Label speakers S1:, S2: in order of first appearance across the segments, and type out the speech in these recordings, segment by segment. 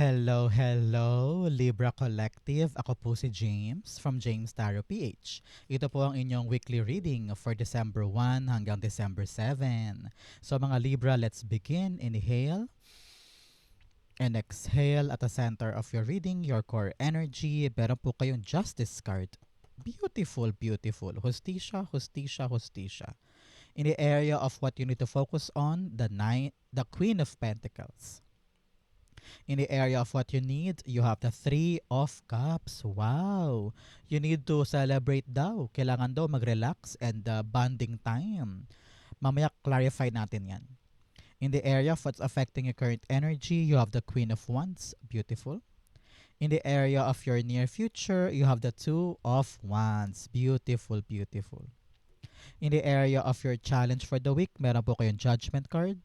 S1: Hello, hello, Libra Collective. Ako po si James from James Tarot PH. Ito po ang inyong weekly reading for December 1 hanggang December 7. So mga Libra, let's begin. Inhale and exhale at the center of your reading, your core energy. Meron po kayong Justice card. Beautiful, beautiful. Justicia, justicia, justicia. In the area of what you need to focus on, the nine, the Queen of Pentacles. In the area of what you need, you have the Three of Cups. Wow! You need to celebrate daw. Kailangan daw mag-relax and uh, bonding time. Mamaya clarify natin yan. In the area of what's affecting your current energy, you have the Queen of Wands. Beautiful. In the area of your near future, you have the Two of Wands. Beautiful, beautiful. In the area of your challenge for the week, meron po kayong Judgment card.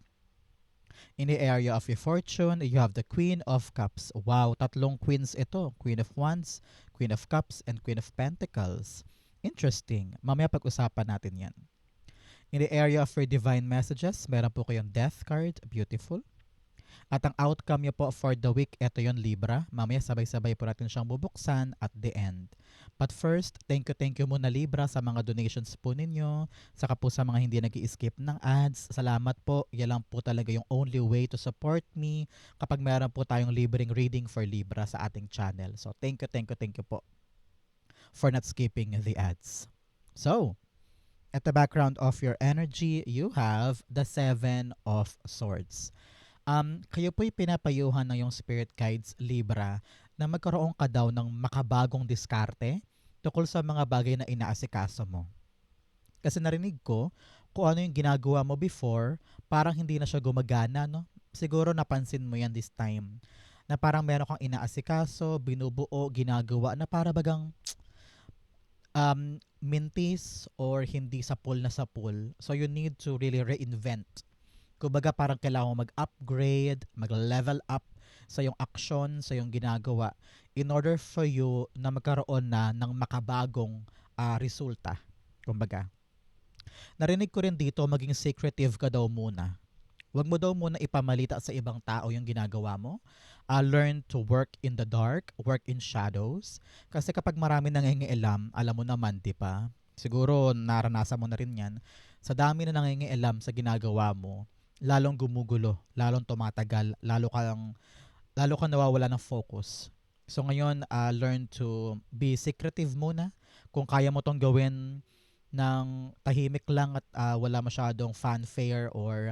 S1: In the area of your fortune, you have the Queen of Cups. Wow, tatlong queens ito. Queen of Wands, Queen of Cups, and Queen of Pentacles. Interesting. Mamaya pag-usapan natin yan. In the area of your divine messages, meron po kayong Death card. Beautiful. At ang outcome niyo po for the week, ito yon Libra. Mamaya sabay-sabay po natin siyang bubuksan at the end. But first, thank you, thank you muna Libra sa mga donations po ninyo. Saka po sa mga hindi nag skip ng ads. Salamat po. Yan lang po talaga yung only way to support me kapag meron po tayong libreng reading for Libra sa ating channel. So thank you, thank you, thank you po for not skipping the ads. So, at the background of your energy, you have the Seven of Swords. Um, kayo po'y pinapayuhan ng yung spirit guides Libra na magkaroon ka daw ng makabagong diskarte tukol sa mga bagay na inaasikaso mo. Kasi narinig ko kung ano yung ginagawa mo before, parang hindi na siya gumagana, no? Siguro napansin mo yan this time. Na parang meron kang inaasikaso, binubuo, ginagawa na para bagang um, mintis or hindi sa pool na sa pool. So you need to really reinvent Kumbaga parang kailangan mo mag-upgrade, mag-level up sa yung action, sa yung ginagawa in order for you na magkaroon na ng makabagong uh, resulta. Kumbaga. Narinig ko rin dito maging secretive ka daw muna. Huwag mo daw muna ipamalita sa ibang tao yung ginagawa mo. Uh, learn to work in the dark, work in shadows. Kasi kapag marami nangingialam, alam mo naman, di ba? Siguro naranasan mo na rin yan. Sa dami na nangingialam sa ginagawa mo, lalong gumugulo, lalong tumatagal, lalo kang lalo kang nawawala ng focus. So ngayon, uh, learn to be secretive muna. Kung kaya mo tong gawin ng tahimik lang at uh, wala masyadong fanfare or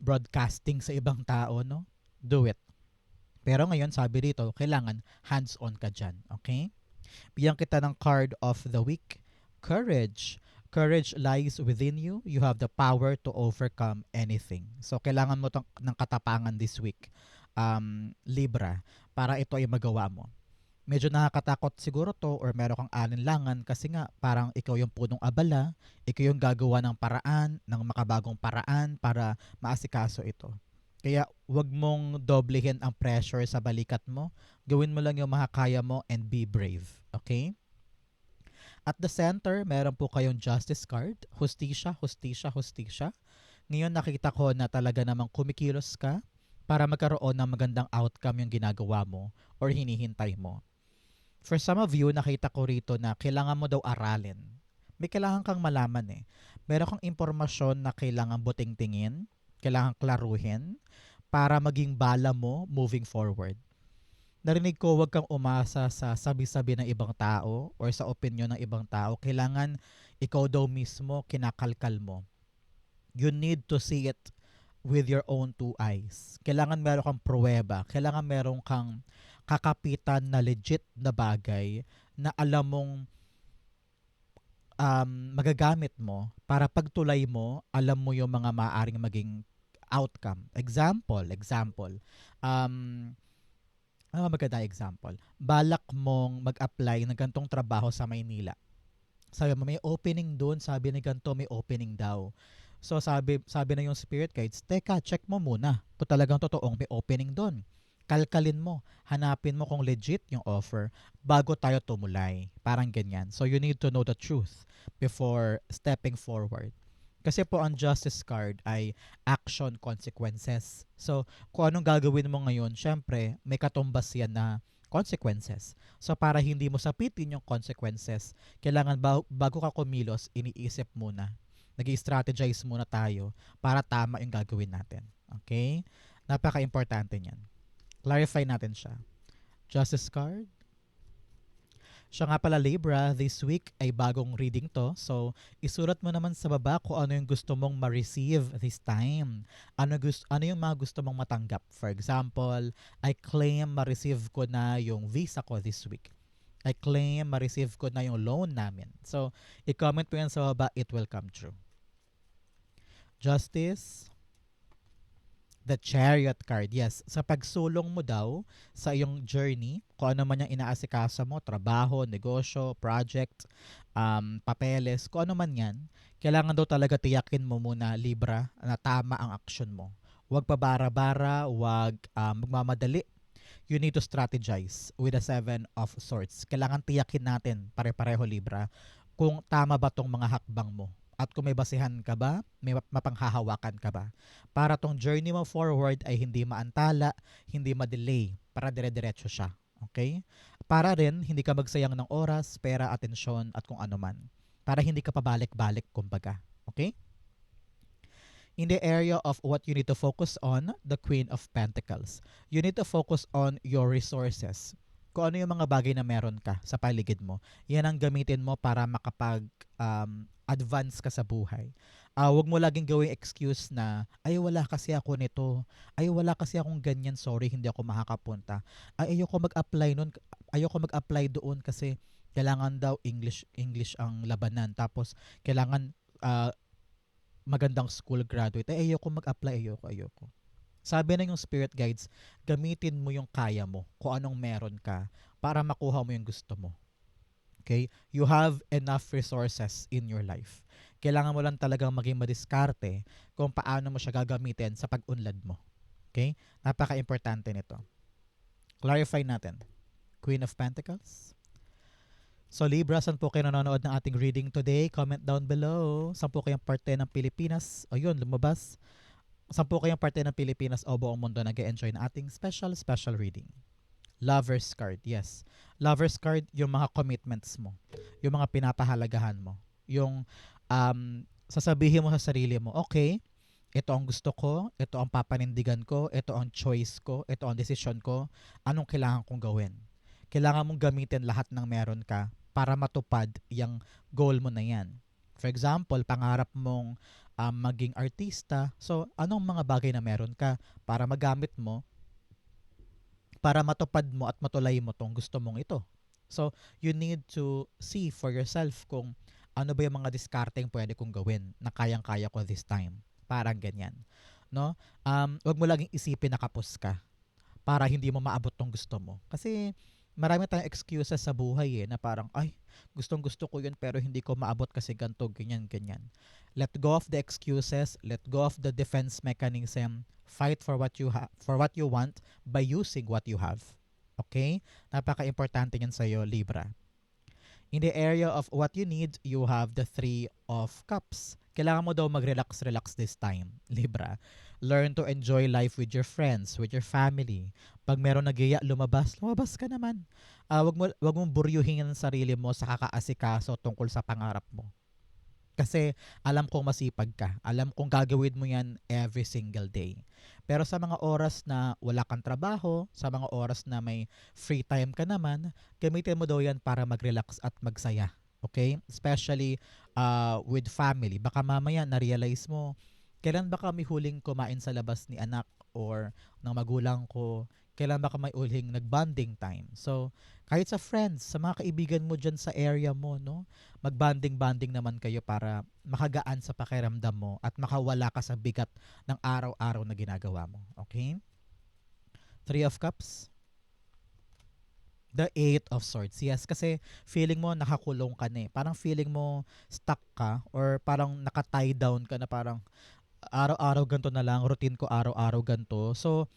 S1: broadcasting sa ibang tao, no? Do it. Pero ngayon, sabi dito, kailangan hands-on ka dyan. Okay? Bigyan kita ng card of the week. Courage. Courage lies within you. You have the power to overcome anything. So, kailangan mo tong, ng katapangan this week, um, Libra, para ito ay magawa mo. Medyo nakakatakot siguro to or meron kang alinlangan kasi nga parang ikaw yung punong abala, ikaw yung gagawa ng paraan, ng makabagong paraan para maasikaso ito. Kaya wag mong doblehin ang pressure sa balikat mo. Gawin mo lang yung makakaya mo and be brave. Okay? At the center, meron po kayong justice card. Hustisya, hustisya, hustisya. Ngayon nakita ko na talaga namang kumikilos ka para magkaroon ng magandang outcome yung ginagawa mo or hinihintay mo. For some of you, nakita ko rito na kailangan mo daw aralin. May kailangan kang malaman eh. Meron kang impormasyon na kailangan buting tingin, kailangan klaruhin para maging bala mo moving forward narinig ko wag kang umasa sa sabi-sabi ng ibang tao or sa opinion ng ibang tao. Kailangan ikaw daw mismo kinakalkal mo. You need to see it with your own two eyes. Kailangan meron kang pruweba. Kailangan meron kang kakapitan na legit na bagay na alam mong um, magagamit mo para pagtulay mo, alam mo yung mga maaring maging outcome. Example, example. Um, ano maganda example? Balak mong mag-apply ng gantong trabaho sa Maynila. Sabi mo, may opening doon. Sabi ni ganto may opening daw. So sabi, sabi na yung spirit guides, teka, check mo muna kung talagang totoong may opening doon. Kalkalin mo, hanapin mo kung legit yung offer bago tayo tumulay. Parang ganyan. So you need to know the truth before stepping forward. Kasi po ang justice card ay action consequences. So, kung anong gagawin mo ngayon, syempre, may katumbas yan na consequences. So, para hindi mo sapitin yung consequences, kailangan ba- bago ka kumilos, iniisip muna. Nag strategize muna tayo para tama yung gagawin natin. Okay? Napaka-importante niyan. Clarify natin siya. Justice card, siya nga pala Libra, this week ay bagong reading to. So, isulat mo naman sa baba kung ano yung gusto mong ma-receive this time. Ano, gusto, ano yung mga gusto mong matanggap. For example, I claim ma-receive ko na yung visa ko this week. I claim ma-receive ko na yung loan namin. So, i-comment mo yan sa baba, it will come true. Justice, The Chariot card, yes. Sa pagsulong mo daw sa iyong journey, kung ano man yung inaasikasa mo, trabaho, negosyo, project, um, papeles, kung ano man yan, kailangan daw talaga tiyakin mo muna, Libra, na tama ang action mo. Huwag pabara-bara, huwag um, magmamadali. You need to strategize with the Seven of Swords. Kailangan tiyakin natin, pare-pareho Libra, kung tama ba tong mga hakbang mo at kung may basihan ka ba, may mapanghahawakan ka ba. Para tong journey mo forward ay hindi maantala, hindi ma-delay, para dire-diretso siya. Okay? Para rin hindi ka magsayang ng oras, pera, atensyon at kung ano man. Para hindi ka pabalik-balik kumbaga. Okay? In the area of what you need to focus on, the Queen of Pentacles. You need to focus on your resources kung ano yung mga bagay na meron ka sa paligid mo, yan ang gamitin mo para makapag um, advance ka sa buhay. Uh, wag mo laging gawing excuse na, ay wala kasi ako nito, ay wala kasi akong ganyan, sorry, hindi ako makakapunta. Ay ayoko mag-apply nun, ayoko mag-apply doon kasi kailangan daw English English ang labanan. Tapos kailangan uh, magandang school graduate. Ay ayoko mag-apply, ayoko, ayoko. Sabi na yung spirit guides, gamitin mo yung kaya mo, kung anong meron ka, para makuha mo yung gusto mo. Okay? You have enough resources in your life. Kailangan mo lang talagang maging madiskarte kung paano mo siya gagamitin sa pag-unlad mo. Okay? Napaka-importante nito. Clarify natin. Queen of Pentacles. So Libra, saan po kayo nanonood ng ating reading today? Comment down below. Saan po kayong parte ng Pilipinas? O yun, lumabas. Saan po kayong parte ng Pilipinas o buong mundo nag-enjoy ng ating special, special reading? Lover's card, yes. Lover's card, yung mga commitments mo. Yung mga pinapahalagahan mo. Yung um, sasabihin mo sa sarili mo, okay, ito ang gusto ko, ito ang papanindigan ko, ito ang choice ko, ito ang decision ko, anong kailangan kong gawin. Kailangan mong gamitin lahat ng meron ka para matupad yung goal mo na yan. For example, pangarap mong um, maging artista. So, anong mga bagay na meron ka para magamit mo para matupad mo at matulay mo tong gusto mong ito. So, you need to see for yourself kung ano ba yung mga discarding pwede kong gawin na kayang-kaya ko this time. Parang ganyan. No? Um, wag mo laging isipin na kapos ka para hindi mo maabot tong gusto mo. Kasi marami tayong excuses sa buhay eh, na parang, ay, gustong gusto ko yun pero hindi ko maabot kasi ganto, ganyan, ganyan. Let go of the excuses, let go of the defense mechanism, fight for what you have for what you want by using what you have. Okay? Napaka-importante niyan sa iyo, Libra. In the area of what you need, you have the three of cups. Kailangan mo daw mag-relax-relax this time, Libra. Learn to enjoy life with your friends, with your family. Pag meron nagiya, lumabas, lumabas ka naman. Uh, wag mo wag mong buryuhin ang sarili mo sa kakaasikaso tungkol sa pangarap mo. Kasi alam kong masipag ka. Alam kong gagawin mo yan every single day. Pero sa mga oras na wala kang trabaho, sa mga oras na may free time ka naman, gamitin mo daw yan para mag-relax at magsaya. Okay? Especially uh, with family. Baka mamaya na-realize mo, kailan ba kami huling kumain sa labas ni anak or ng magulang ko? Kailan ba kami huling nag-bonding time? So, kahit sa friends, sa mga kaibigan mo dyan sa area mo, no? Mag-bonding-bonding naman kayo para makagaan sa pakiramdam mo at makawala ka sa bigat ng araw-araw na ginagawa mo. Okay? Three of Cups. The Eight of Swords. Yes, kasi feeling mo nakakulong ka na eh. Parang feeling mo stuck ka or parang naka-tie down ka na parang araw-araw ganto na lang, routine ko araw-araw ganto. So,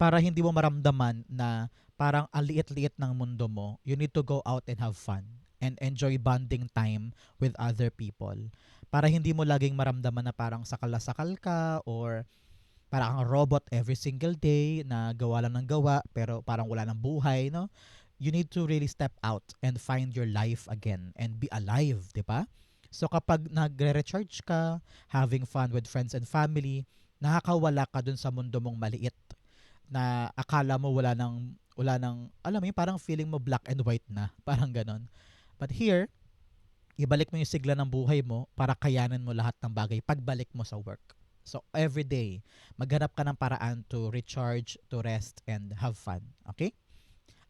S1: para hindi mo maramdaman na parang ang liit-liit ng mundo mo, you need to go out and have fun and enjoy bonding time with other people. para hindi mo laging maramdaman na parang sakal na sakal ka or parang robot every single day na gawa lang ng gawa pero parang wala ng buhay, no? You need to really step out and find your life again and be alive, di ba? So kapag nagre-recharge ka, having fun with friends and family, nakakawala ka dun sa mundo mong maliit na akala mo wala nang wala nang alam mo yun, parang feeling mo black and white na, parang ganon. But here, ibalik mo yung sigla ng buhay mo para kayanan mo lahat ng bagay pagbalik mo sa work. So, every day, maghanap ka ng paraan to recharge, to rest, and have fun. Okay?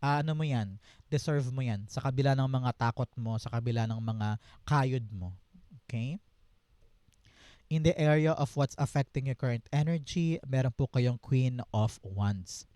S1: Ah, ano mo yan? Deserve mo yan. Sa kabila ng mga takot mo, sa kabila ng mga kayod mo. Okay? In the area of what's affecting your current energy, meron po kayong Queen of Wands.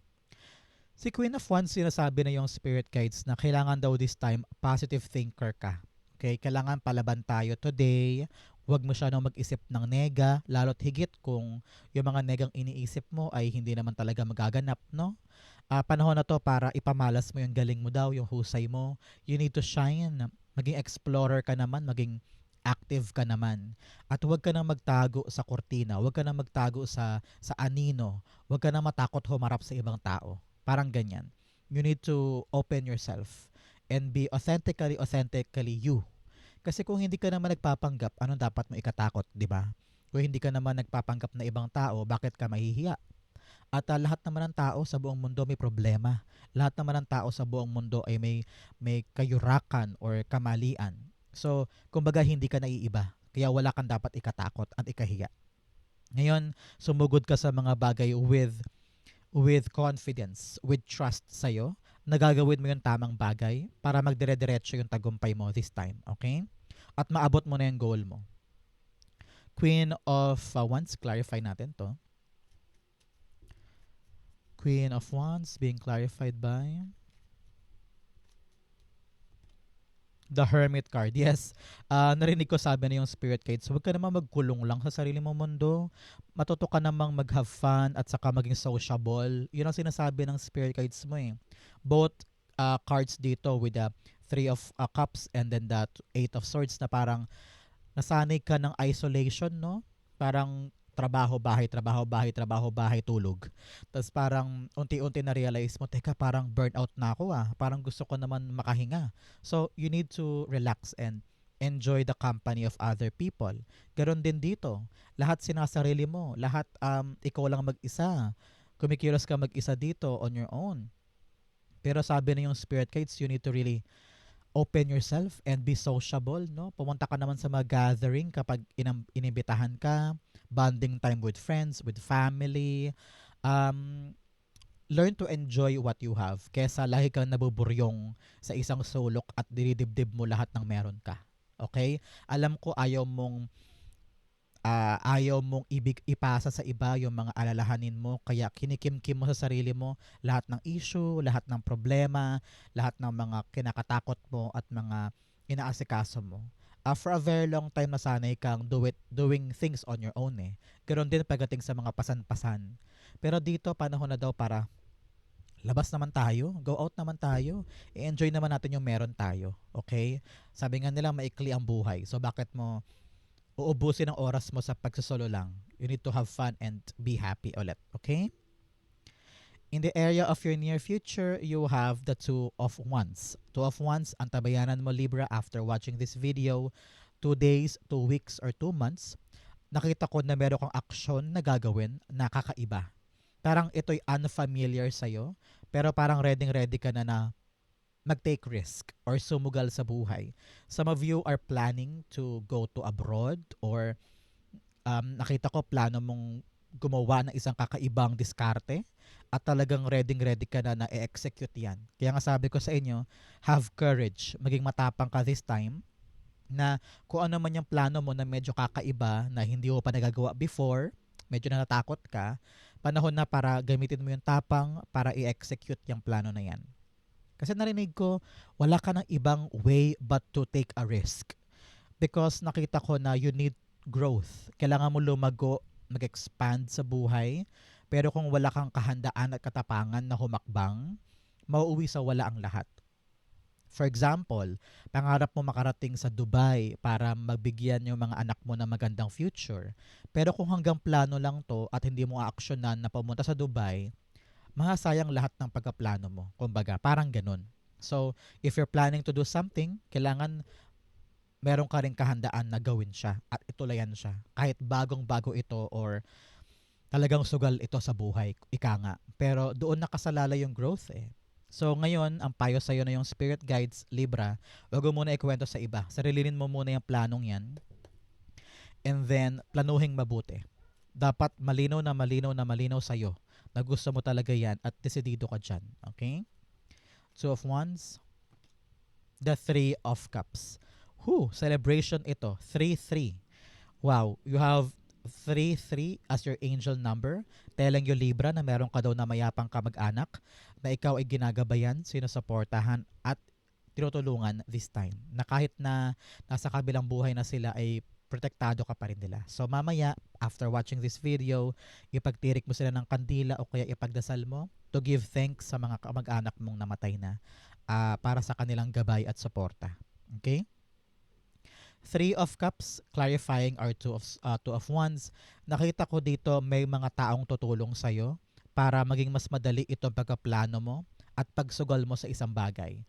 S1: Si Queen of Wands, sinasabi na yung spirit guides na kailangan daw this time positive thinker ka. Okay, kailangan palaban tayo today. Huwag mo siya mag-isip ng nega, lalo't higit kung yung mga negang iniisip mo ay hindi naman talaga magaganap, no? Ah, panahon na to para ipamalas mo yung galing mo daw, yung husay mo. You need to shine. Maging explorer ka naman, maging active ka naman. At huwag ka nang magtago sa kortina, huwag ka nang magtago sa sa anino, huwag ka nang matakot humarap sa ibang tao. Parang ganyan. You need to open yourself and be authentically authentically you. Kasi kung hindi ka naman nagpapanggap, anong dapat mo ikatakot, di ba? Kung hindi ka naman nagpapanggap na ibang tao, bakit ka mahihiya? At uh, lahat naman ng tao sa buong mundo may problema. Lahat naman ng tao sa buong mundo ay may may kayurakan or kamalian. So, kumbaga hindi ka naiiba. Kaya wala kang dapat ikatakot at ikahiya. Ngayon, sumugod ka sa mga bagay with with confidence, with trust sa'yo, nagagawin mo yung tamang bagay para magdire-diretso yung tagumpay mo this time. Okay? At maabot mo na yung goal mo. Queen of uh, Wands, clarify natin to. Queen of Wands being clarified by The Hermit card. Yes, uh, narinig ko sabi na yung spirit guides, huwag ka naman magkulong lang sa sarili mong mundo. Matuto ka namang mag-have fun at saka maging sociable. Yun ang sinasabi ng spirit guides mo eh. Both uh, cards dito with the three of uh, cups and then the eight of swords na parang nasanay ka ng isolation, no? Parang trabaho, bahay, trabaho, bahay, trabaho, bahay, tulog. Tapos parang unti-unti na realize mo, teka, parang burnout na ako ah. Parang gusto ko naman makahinga. So, you need to relax and enjoy the company of other people. Ganon din dito. Lahat sinasarili mo. Lahat um, ikaw lang mag-isa. Kumikilos ka mag-isa dito on your own. Pero sabi na yung spirit guides, you need to really open yourself and be sociable, no? Pumunta ka naman sa mga gathering kapag inam- inibitahan ka, bonding time with friends, with family. Um, learn to enjoy what you have kesa lahi kang nabuburyong sa isang sulok at dinidibdib mo lahat ng meron ka. Okay? Alam ko ayaw mong uh, ayaw mong ibig ipasa sa iba yung mga alalahanin mo kaya kinikimkim mo sa sarili mo lahat ng issue, lahat ng problema, lahat ng mga kinakatakot mo at mga inaasikaso mo. Uh, for a very long time na sanay kang do it, doing things on your own eh. Ganon din pagdating sa mga pasan-pasan. Pero dito, panahon na daw para labas naman tayo, go out naman tayo, i-enjoy naman natin yung meron tayo. Okay? Sabi nga nila, maikli ang buhay. So, bakit mo uubusin ang oras mo sa pagsosolo lang. You need to have fun and be happy ulit. Okay? In the area of your near future, you have the Two of Wands. Two of Wands, ang tabayanan mo Libra after watching this video, two days, two weeks, or two months, nakita ko na meron kang aksyon na gagawin na kakaiba. Parang ito'y unfamiliar sa'yo, pero parang ready-ready ka na na mag-take risk or sumugal sa buhay. Some of you are planning to go to abroad or um, nakita ko plano mong gumawa ng isang kakaibang diskarte at talagang ready-ready ka na na-execute yan. Kaya nga sabi ko sa inyo, have courage. Maging matapang ka this time na kung ano man yung plano mo na medyo kakaiba na hindi mo pa nagagawa before, medyo natatakot ka, panahon na para gamitin mo yung tapang para i-execute yung plano na yan. Kasi narinig ko, wala ka ng ibang way but to take a risk. Because nakita ko na you need growth. Kailangan mo lumago, mag-expand sa buhay. Pero kung wala kang kahandaan at katapangan na humakbang, mauuwi sa wala ang lahat. For example, pangarap mo makarating sa Dubai para magbigyan yung mga anak mo ng magandang future. Pero kung hanggang plano lang to at hindi mo aaksyonan na pumunta sa Dubai, mahasayang lahat ng pagkaplano mo. Kumbaga, parang ganun. So, if you're planning to do something, kailangan meron ka rin kahandaan na gawin siya at itulayan siya. Kahit bagong-bago ito or talagang sugal ito sa buhay, ika nga. Pero doon nakasalala yung growth eh. So ngayon, ang payo sa'yo na yung Spirit Guides Libra, wag mo muna ikwento sa iba. Sarilinin mo muna yung planong yan. And then, planuhin mabuti. Dapat malinaw na malinaw na malinaw sa'yo na gusto mo talaga yan at desidido ka dyan. Okay? Two of Wands. The Three of Cups. Who? Celebration ito. 3-3. Wow. You have 3-3 as your angel number. Telling you Libra na meron ka daw na mayapang kamag-anak na ikaw ay ginagabayan, sinusuportahan at tinutulungan this time. Na kahit na nasa kabilang buhay na sila ay protektado ka pa rin nila. So mamaya, after watching this video, ipagtirik mo sila ng kandila o kaya ipagdasal mo to give thanks sa mga kamag-anak mong namatay na uh, para sa kanilang gabay at suporta. Okay? Three of Cups, clarifying our two of, uh, two of Wands. Nakita ko dito may mga taong tutulong sa'yo para maging mas madali itong pagkaplano mo at pagsugal mo sa isang bagay.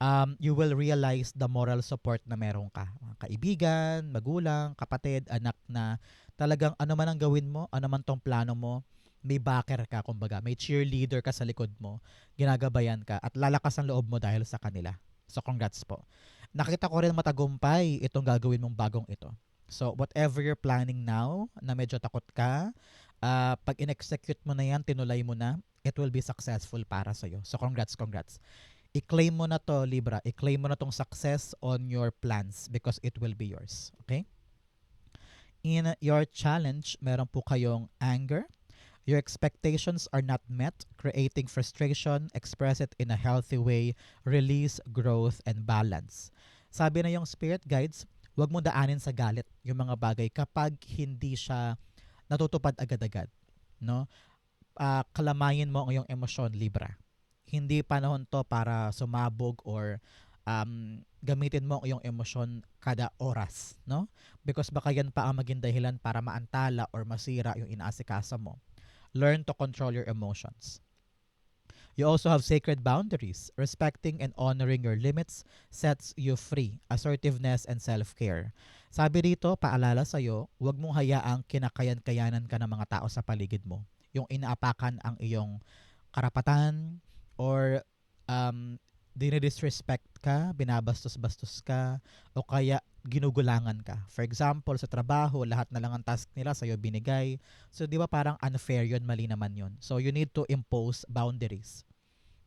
S1: Um, you will realize the moral support na meron ka. Kaibigan, magulang, kapatid, anak na talagang ano man ang gawin mo, ano man tong plano mo, may backer ka, kumbaga, may cheerleader ka sa likod mo, ginagabayan ka, at lalakas ang loob mo dahil sa kanila. So, congrats po nakita ko rin matagumpay itong gagawin mong bagong ito. So, whatever you're planning now, na medyo takot ka, uh, pag in-execute mo na yan, tinulay mo na, it will be successful para sa'yo. So, congrats, congrats. I-claim mo na to, Libra. I-claim mo na tong success on your plans because it will be yours. Okay? In your challenge, meron po kayong anger, Your expectations are not met, creating frustration, express it in a healthy way, release, growth, and balance. Sabi na yung spirit guides, huwag mo daanin sa galit yung mga bagay kapag hindi siya natutupad agad-agad. No? Uh, kalamayin mo ang iyong emosyon, Libra. Hindi panahon to para sumabog or um, gamitin mo iyong emosyon kada oras, no? Because baka yan pa ang maging dahilan para maantala or masira yung inaasikasa mo. Learn to control your emotions. You also have sacred boundaries. Respecting and honoring your limits sets you free. Assertiveness and self-care. Sabi dito, paalala sa'yo, huwag mong hayaang kinakayan-kayanan ka ng mga tao sa paligid mo. Yung inaapakan ang iyong karapatan or um, dinidisrespect ka, binabastos-bastos ka, o kaya ginugulangan ka. For example, sa trabaho, lahat na lang ang task nila sa'yo binigay. So, di ba parang unfair yun, mali naman yun. So, you need to impose boundaries.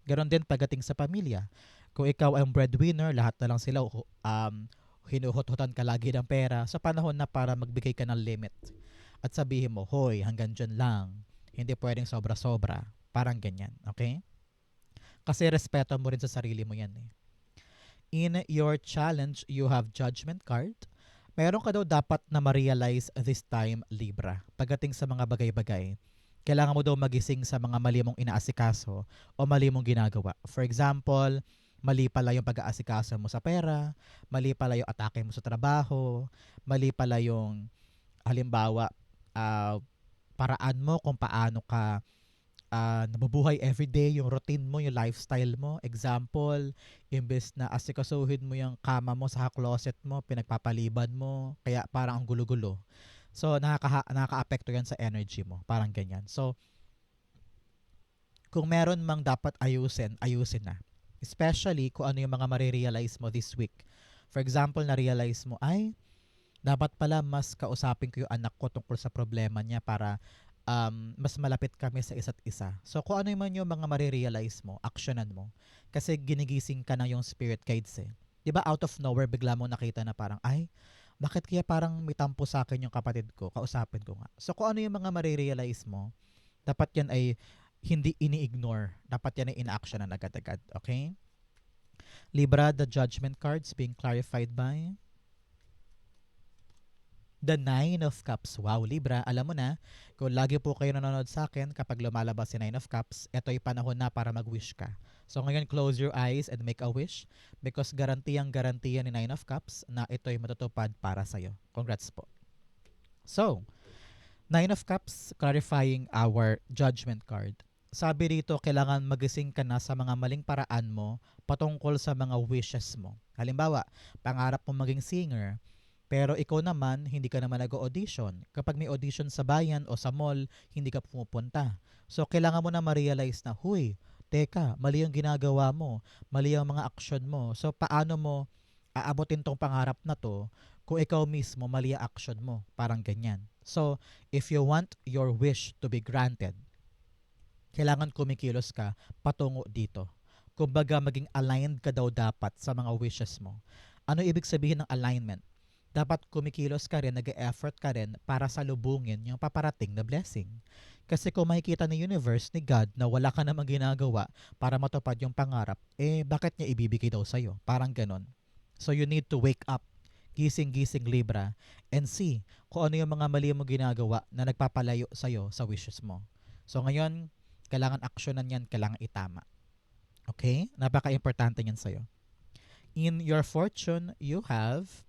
S1: Ganon din pagdating sa pamilya. Kung ikaw ang breadwinner, lahat na lang sila um, hinuhot-hutan ka lagi ng pera sa panahon na para magbigay ka ng limit. At sabihin mo, hoy, hanggang dyan lang. Hindi pwedeng sobra-sobra. Parang ganyan. Okay? Kasi respeto mo rin sa sarili mo yan eh. In your challenge, you have judgment card. Meron ka daw dapat na ma-realize this time, Libra. Pagdating sa mga bagay-bagay, kailangan mo daw magising sa mga mali mong inaasikaso o mali mong ginagawa. For example, mali pala yung pag-aasikaso mo sa pera, mali pala yung atake mo sa trabaho, mali pala yung halimbawa uh, paraan mo kung paano ka uh, nabubuhay everyday, yung routine mo, yung lifestyle mo. Example, imbes na asikasuhin mo yung kama mo sa closet mo, pinagpapaliban mo, kaya parang ang gulo-gulo. So, nakaka nakaka-apekto yan sa energy mo. Parang ganyan. So, kung meron mang dapat ayusin, ayusin na. Especially kung ano yung mga marirealize mo this week. For example, na-realize mo, ay, dapat pala mas kausapin ko yung anak ko tungkol sa problema niya para um, mas malapit kami sa isa't isa. So kung ano man yung mga marirealize mo, actionan mo. Kasi ginigising ka na yung spirit guides eh. ba out of nowhere bigla mo nakita na parang ay bakit kaya parang may tampo sa akin yung kapatid ko, kausapin ko nga. So kung ano yung mga marirealize mo, dapat yan ay hindi ini-ignore. Dapat yan ay in-action na agad-agad. Okay? Libra, the judgment cards being clarified by The Nine of Cups. Wow, Libra, alam mo na, kung lagi po kayo nanonood sa akin kapag lumalabas si Nine of Cups, ito ay panahon na para mag-wish ka. So ngayon, close your eyes and make a wish because garantiyang garantiya ni Nine of Cups na ito'y matutupad para sa'yo. Congrats po. So, Nine of Cups clarifying our judgment card. Sabi rito, kailangan magising ka na sa mga maling paraan mo patungkol sa mga wishes mo. Halimbawa, pangarap mo maging singer, pero ikaw naman, hindi ka naman nag-audition. Kapag may audition sa bayan o sa mall, hindi ka pumupunta. So, kailangan mo na ma-realize na, huy, teka, mali yung ginagawa mo, mali yung mga action mo. So, paano mo aabotin tong pangarap na to kung ikaw mismo mali ang action mo? Parang ganyan. So, if you want your wish to be granted, kailangan kumikilos ka patungo dito. Kumbaga, maging aligned ka daw dapat sa mga wishes mo. Ano ibig sabihin ng alignment? Dapat kumikilos ka rin, nag-effort ka rin para salubungin yung paparating na blessing. Kasi kung makikita ni universe, ni God, na wala ka namang ginagawa para matupad yung pangarap, eh bakit niya ibibigay daw sa'yo? Parang ganon. So you need to wake up, gising-gising Libra, and see kung ano yung mga mali mo ginagawa na nagpapalayo sa'yo sa wishes mo. So ngayon, kailangan aksyonan yan, kailangan itama. Okay? Napaka-importante yan sa'yo. In your fortune, you have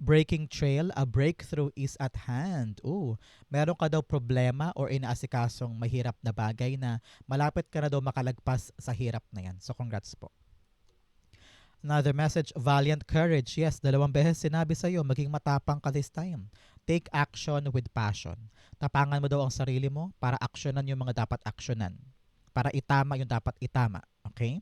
S1: breaking trail, a breakthrough is at hand. Ooh, meron ka daw problema or inaasikasong mahirap na bagay na malapit ka na daw makalagpas sa hirap na yan. So, congrats po. Another message, valiant courage. Yes, dalawang beses sinabi sa'yo, maging matapang ka this time. Take action with passion. Tapangan mo daw ang sarili mo para aksyonan yung mga dapat aksyonan. Para itama yung dapat itama. Okay?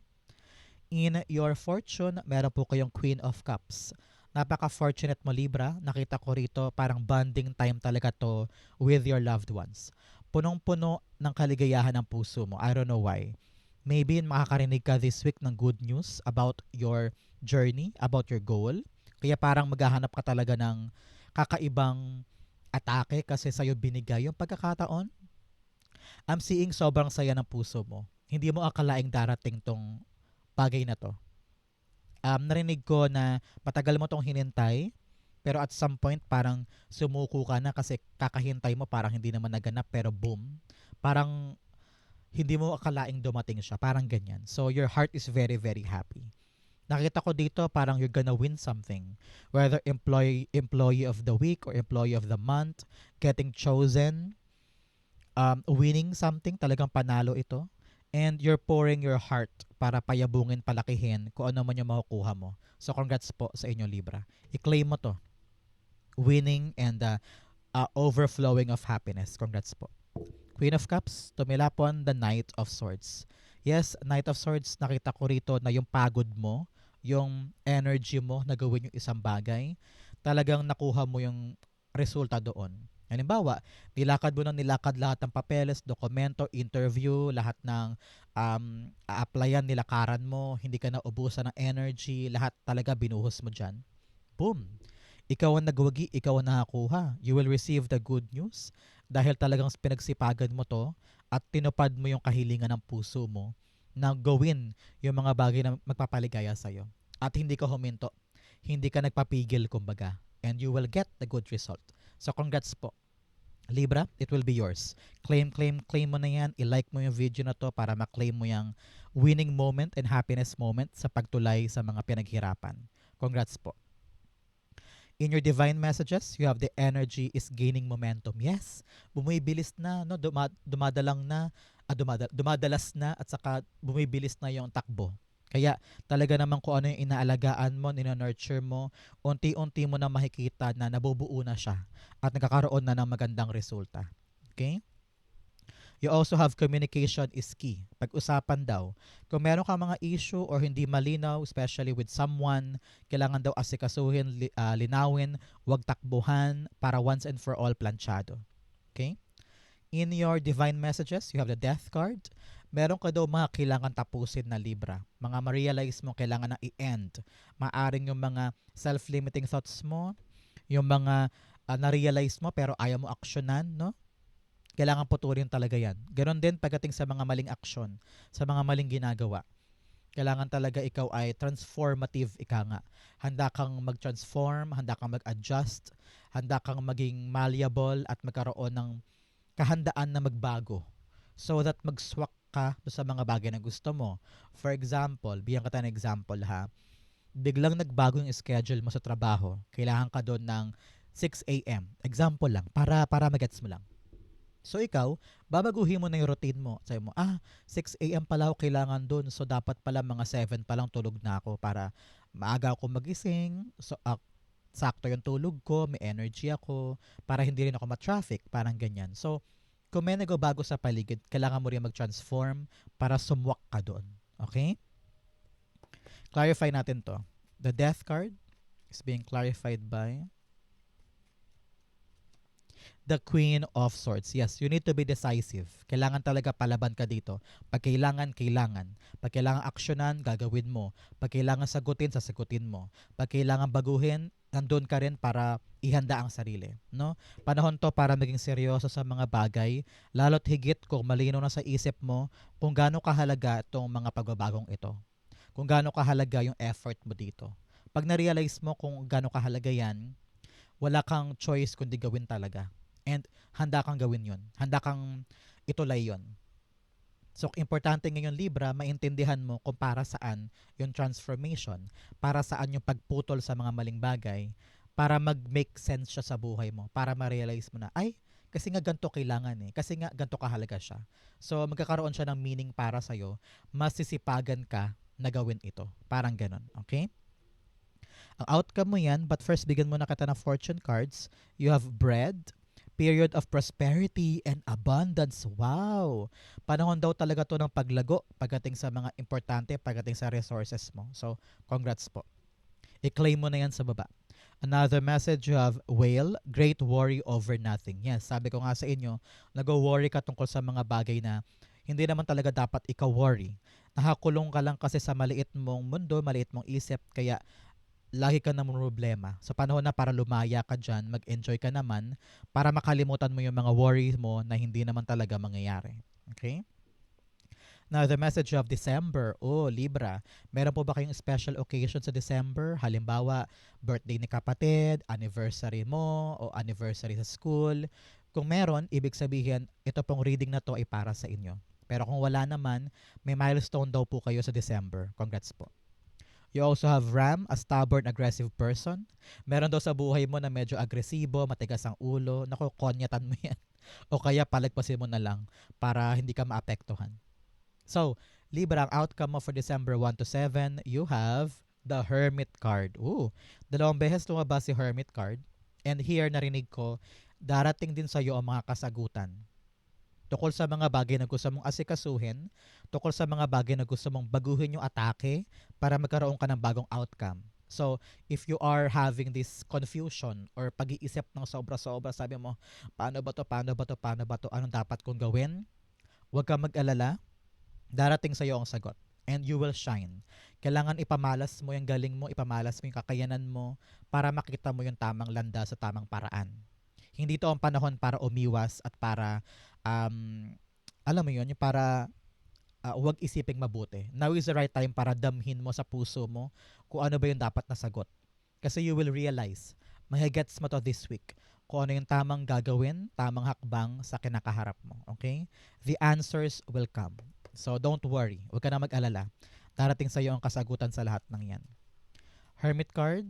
S1: In your fortune, meron po kayong Queen of Cups napaka-fortunate mo Libra. Nakita ko rito parang bonding time talaga to with your loved ones. Punong-puno ng kaligayahan ng puso mo. I don't know why. Maybe makakarinig ka this week ng good news about your journey, about your goal. Kaya parang maghahanap ka talaga ng kakaibang atake kasi sa'yo binigay yung pagkakataon. I'm seeing sobrang saya ng puso mo. Hindi mo akalaing darating tong bagay na to um, narinig ko na matagal mo tong hinintay, pero at some point parang sumuko ka na kasi kakahintay mo parang hindi naman naganap pero boom. Parang hindi mo akalaing dumating siya. Parang ganyan. So your heart is very, very happy. Nakita ko dito parang you're gonna win something. Whether employee, employee of the week or employee of the month, getting chosen, um, winning something, talagang panalo ito and you're pouring your heart para payabungin, palakihin kung ano man yung makukuha mo. So congrats po sa inyo Libra. I-claim mo to. Winning and uh, uh, overflowing of happiness. Congrats po. Queen of Cups, tumilapon the Knight of Swords. Yes, Knight of Swords, nakita ko rito na yung pagod mo, yung energy mo na gawin yung isang bagay, talagang nakuha mo yung resulta doon. Halimbawa, nilakad mo ng nilakad lahat ng papeles, dokumento, interview, lahat ng um, a-applyan, nilakaran mo, hindi ka na ubusan ng energy, lahat talaga binuhos mo dyan. Boom! Ikaw ang nagwagi, ikaw ang nakakuha. You will receive the good news dahil talagang pinagsipagan mo to at tinupad mo yung kahilingan ng puso mo na gawin yung mga bagay na magpapaligaya sa'yo. At hindi ka huminto. Hindi ka nagpapigil, kumbaga. And you will get the good result. So congrats po. Libra, it will be yours. Claim, claim, claim mo na yan. I-like mo yung video na to para ma-claim mo yung winning moment and happiness moment sa pagtulay sa mga pinaghirapan. Congrats po. In your divine messages, you have the energy is gaining momentum. Yes, bumibilis na, no? Duma- dumadalang na, ah, dumadal- dumadalas na at saka bumibilis na yung takbo. Kaya talaga naman kung ano yung inaalagaan mo, nurture mo, unti-unti mo na makikita na nabubuo na siya at nagkakaroon na ng magandang resulta. Okay? You also have communication is key. Pag-usapan daw. Kung meron ka mga issue or hindi malinaw, especially with someone, kailangan daw asikasuhin, li, uh, linawin, wag takbuhan para once and for all planchado. Okay? In your divine messages, you have the death card meron ka daw mga kailangan tapusin na libra. Mga ma-realize mo kailangan na i-end. Maaring yung mga self-limiting thoughts mo, yung mga uh, na-realize mo pero ayaw mo aksyonan, no? Kailangan putulin talaga yan. Ganon din pagdating sa mga maling aksyon, sa mga maling ginagawa. Kailangan talaga ikaw ay transformative, ika nga. Handa kang mag-transform, handa kang mag-adjust, handa kang maging malleable at magkaroon ng kahandaan na magbago so that mag-swak ka sa mga bagay na gusto mo. For example, bigyan kita ng example ha, biglang nagbago yung schedule mo sa trabaho, kailangan ka doon ng 6 a.m. Example lang, para, para magets mo lang. So ikaw, babaguhin mo na yung routine mo. Sabi mo, ah, 6 a.m. pala ako kailangan doon. So dapat pala mga 7 pa lang tulog na ako para maaga ako magising. So ah, sakto yung tulog ko, may energy ako, para hindi rin ako ma-traffic, parang ganyan. So, kung may nagbabago sa paligid, kailangan mo rin mag-transform para sumwak ka doon. Okay? Clarify natin to. The death card is being clarified by the Queen of Swords. Yes, you need to be decisive. Kailangan talaga palaban ka dito. Pag kailangan, kailangan. Pag kailangan aksyonan, gagawin mo. Pag kailangan sagutin, sasagutin mo. Pag kailangan baguhin, nandun ka rin para ihanda ang sarili. No? Panahon to para maging seryoso sa mga bagay, lalo't higit kung malinaw na sa isip mo kung gaano kahalaga itong mga pagbabagong ito. Kung gaano kahalaga yung effort mo dito. Pag na-realize mo kung gaano kahalaga yan, wala kang choice kundi gawin talaga. And handa kang gawin yun. Handa kang itulay yun. So, importante ngayon Libra, maintindihan mo kung para saan yung transformation, para saan yung pagputol sa mga maling bagay, para mag-make sense siya sa buhay mo, para ma-realize mo na, ay, kasi nga ganito kailangan eh, kasi nga ganito kahalaga siya. So, magkakaroon siya ng meaning para sa'yo, masisipagan ka na gawin ito. Parang ganun, okay? Ang outcome mo yan, but first bigyan mo na kita ng fortune cards. You have bread, period of prosperity and abundance. Wow! Panahon daw talaga to ng paglago pagdating sa mga importante, pagdating sa resources mo. So, congrats po. I-claim mo na yan sa baba. Another message you have, whale, great worry over nothing. Yes, sabi ko nga sa inyo, nag-worry ka tungkol sa mga bagay na hindi naman talaga dapat ikaw worry. Nakakulong ka lang kasi sa maliit mong mundo, maliit mong isip, kaya lagi ka na problema. Sa panahon na para lumaya ka dyan, mag-enjoy ka naman, para makalimutan mo yung mga worries mo na hindi naman talaga mangyayari. Okay? Now, the message of December. Oh, Libra. Meron po ba kayong special occasion sa December? Halimbawa, birthday ni kapatid, anniversary mo, o anniversary sa school. Kung meron, ibig sabihin, ito pong reading na to ay para sa inyo. Pero kung wala naman, may milestone daw po kayo sa December. Congrats po. You also have Ram, a stubborn, aggressive person. Meron daw sa buhay mo na medyo agresibo, matigas ang ulo. Naku, konyatan mo yan. o kaya palagpasin mo na lang para hindi ka maapektuhan. So, Libra, ang outcome mo for December 1 to 7, you have the Hermit card. Ooh, dalawang beses lumabas si Hermit card. And here, narinig ko, darating din sa iyo ang mga kasagutan. Tukol sa mga bagay na gusto mong asikasuhin, tukol sa mga bagay na gusto mong baguhin yung atake para magkaroon ka ng bagong outcome. So, if you are having this confusion or pag-iisip ng sobra-sobra, sabi mo, paano ba to, paano ba to, paano ba to, anong dapat kong gawin? Huwag ka mag-alala, darating sa iyo ang sagot and you will shine. Kailangan ipamalas mo yung galing mo, ipamalas mo yung kakayanan mo para makita mo yung tamang landa sa tamang paraan. Hindi to ang panahon para umiwas at para um, alam mo yung para uh, huwag isiping mabuti. Now is the right time para damhin mo sa puso mo kung ano ba yung dapat na sagot. Kasi you will realize, mahigets mo to this week kung ano yung tamang gagawin, tamang hakbang sa kinakaharap mo. Okay? The answers will come. So, don't worry. Huwag ka na mag-alala. Darating sa iyo ang kasagutan sa lahat ng yan. Hermit card,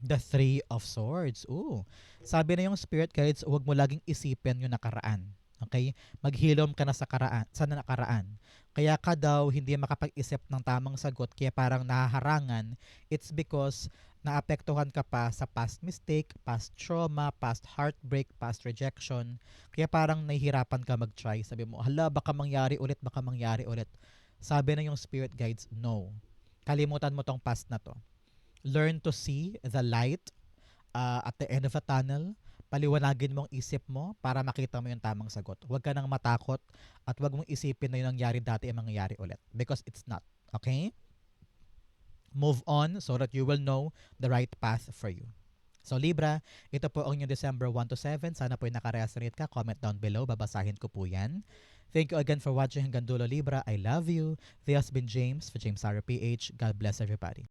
S1: the Three of Swords. Ooh. Sabi na yung spirit guides, huwag mo laging isipin yung nakaraan. Okay? Maghilom ka na sa, karaan, sa nakaraan. Kaya ka daw hindi makapag-isip ng tamang sagot, kaya parang nahaharangan. It's because naapektuhan ka pa sa past mistake, past trauma, past heartbreak, past rejection. Kaya parang nahihirapan ka mag-try. Sabi mo, hala, baka mangyari ulit, baka mangyari ulit. Sabi na yung spirit guides, no. Kalimutan mo tong past na to. Learn to see the light uh, at the end of a tunnel. Paliwanagin mo ang isip mo para makita mo yung tamang sagot. Huwag ka nang matakot at huwag mong isipin na yung nangyari dati ay mangyayari ulit. Because it's not. Okay? move on so that you will know the right path for you. So Libra, ito po ang inyong December 1 to 7. Sana po ay nakaresonate ka. Comment down below. Babasahin ko po yan. Thank you again for watching hanggang dulo Libra. I love you. This has been James for James Sarah PH. God bless everybody.